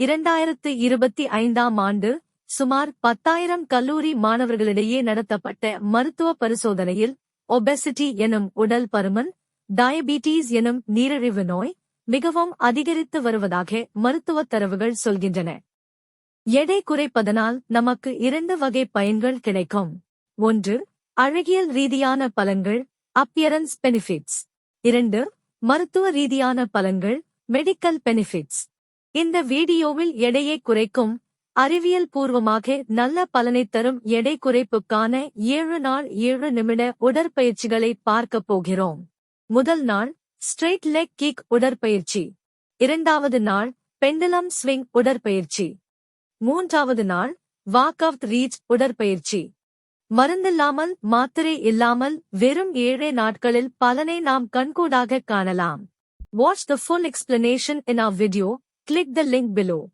இரண்டாயிரத்து இருபத்தி ஐந்தாம் ஆண்டு சுமார் பத்தாயிரம் கல்லூரி மாணவர்களிடையே நடத்தப்பட்ட மருத்துவ பரிசோதனையில் ஒபெசிட்டி எனும் உடல் பருமன் டயபிட்டீஸ் எனும் நீரிழிவு நோய் மிகவும் அதிகரித்து வருவதாக மருத்துவத் தரவுகள் சொல்கின்றன. எடை குறைப்பதனால் நமக்கு இரண்டு வகை பயன்கள் கிடைக்கும். ஒன்று அழகியல் ரீதியான பலன்கள் அப்பியரன்ஸ் பெனிஃபிட்ஸ் இரண்டு மருத்துவ ரீதியான பலன்கள் மெடிக்கல் பெனிஃபிட்ஸ் இந்த வீடியோவில் எடையை குறைக்கும் அறிவியல் பூர்வமாக நல்ல பலனை தரும் எடை குறைப்புக்கான ஏழு நாள் ஏழு நிமிட உடற்பயிற்சிகளை பார்க்கப் போகிறோம். முதல் நாள் ஸ்ட்ரெயிட் லெக் கிக் உடற்பயிற்சி. இரண்டாவது நாள் பெண்டலம் ஸ்விங் உடற்பயிற்சி. மூன்றாவது நாள் வாக் அவுட் ரீச் உடற்பயிற்சி. மருந்தில்லாமல் மாத்திரை இல்லாமல் வெறும் ஏழே நாட்களில் பலனை நாம் கண்கூடாக காணலாம். Watch the full explanation in a video click the link below